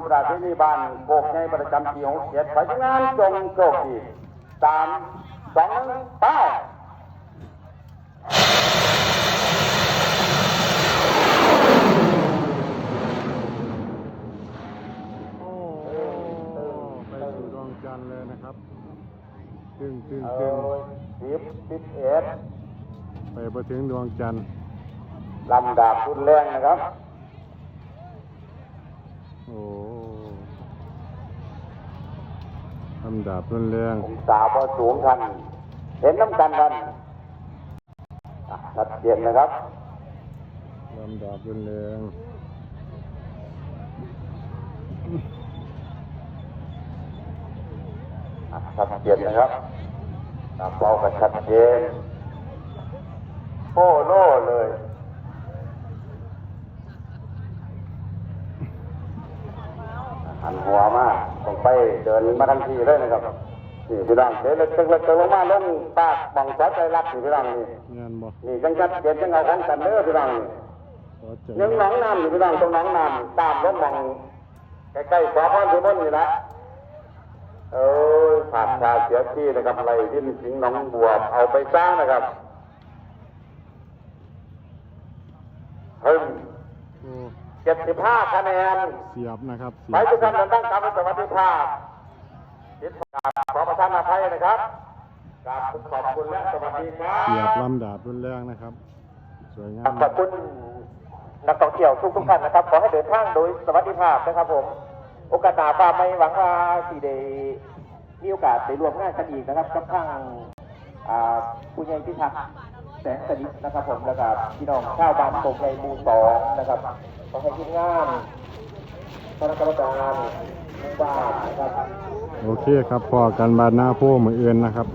บุญประเทศบานโกกในประจำปีหกเจ็ดไปงานจงโชคดีสามสองหนึ่งไปโอ้ไปสู่ดวงจันทร์เลยนะครับตึงตึงเอตึงอสิบสิบเอ็ดไปพอถึงดวงจันทร์ลำดาบรุนแรงนะครับ โอ้ ลำดาบรุนแรงองศาพอสูงทันเห็นน้ำกันทันอะชัดเจนนะครับลำดาบรุนแรงอะชัดเจนนะครับตามเป้าก็ชัดเจนโอ้โล่เลย หันหัวมาต้องไปเดินมาทันทีเลยนะครับนี่พี่น้องเดี๋ยวเล็กๆเล็กๆลงมาเรื่องปากบังคับใจรักนี่พี่น้องนี่งานบ่นี่จังชัดเจนจังเอาของกันเด้อพี่น้องนี่ขอใจยังหนองน้ำอยู่พี่น้องตรงหนองน้ำตามลงบังใกล้ๆสอพรพิมลนี่นะเอ้ยผ่านชาเสียที่นะครับอะไรที่มีสิงหนองบัวเอาไปสร้างนะครับเฮ้ย โอ้ เจ็ดสิบห้าคะแนนเสียบนะครับเสีไปยบทุกท่านเดินตั้งกรรมสวัสดิภาพจิตกราบขอประทานอภัยนะครับกราบขอบคุณและสวัสดีครัเสียบบลำดาบรุนแรงนะครับ สวยงามขอบคุณนักท่องเที่ยวทุกทุกๆท่านนะครับ ขอให้เดินทางโดยสวัสดิภาพนะครับผม โอกาสหน้าฟ้าไม่หวังว่าสีเดมีโอกาสได้ร่วมงานกันอีกนะครับกับทางอ่าผู้ใหญ่พิทักษ์แสงสนิทนะครับผมแล้วก็พี่น้องชาวบ้านโป่งในหมู่สองนะครับขอให้ทีมงานคณะกรรมการหมู่บ้านนะครับ โอเคครับพอกันบาดหน้าพวกมือเอือนนะครับ